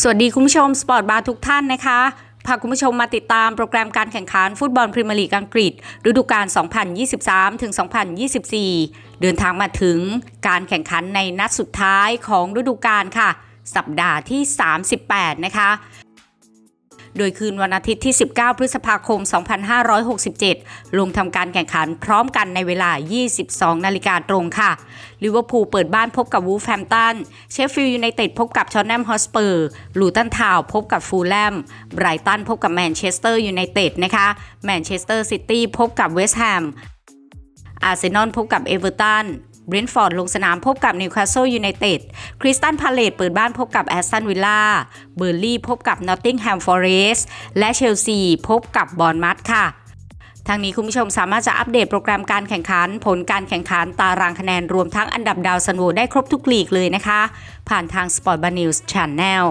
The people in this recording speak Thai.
สวัสดีคุณผู้ชมสปอร์ตบาร์ทุกท่านนะคะพาคุณผู้ชมมาติดตามโปรแกรมการแข่งขันฟุตบอลพรีเมียร์ลีกอังกฤษ ฤดูกาล 2023 ถึง 2024 เดินทางมาถึงการแข่งขันในนัดสุดท้ายของฤดูกาลค่ะ สัปดาห์ที่ 38 นะคะ โดยคืนวันอาทิตย์ที่ 19 พฤษภาคม 2567 ลงทำการแข่งขันพร้อมกันในเวลา 22 นาฬิกาตรงค่ะ ลิเวอร์พูลเปิดบ้านพบกับวูฟแฮมตัน เชฟฟิลด์ยูไนเต็ดพบกับชอตแนมฮอสเปอร์ ลูตันทาวพบกับฟูลแลม ไบรตันพบกับแมนเชสเตอร์ยูไนเต็ดนะคะ แมนเชสเตอร์ซิตี้พบกับเวสต์แฮม อาร์เซนอลพบกับเอเวอร์ตัน บรินฟอร์ดลงสนามพบกับนิวคาสเซิลยูไนเต็ด คริสตันพาเลตเปิดบ้านพบกับแอสตันวิลล่า เบอร์ลี่พบกับนอตติงแฮมฟอเรสต์และเชลซีพบกับบอร์นมัธค่ะทางนี้คุณผู้ชมสามารถจะอัปเดตโปรแกรมการแข่งขัน ผลการแข่งขันตารางคะแนนรวมทั้งอันดับดาวซันโวได้ครบทุกลีกเลยนะคะ ผ่านทาง Sport b a News Channel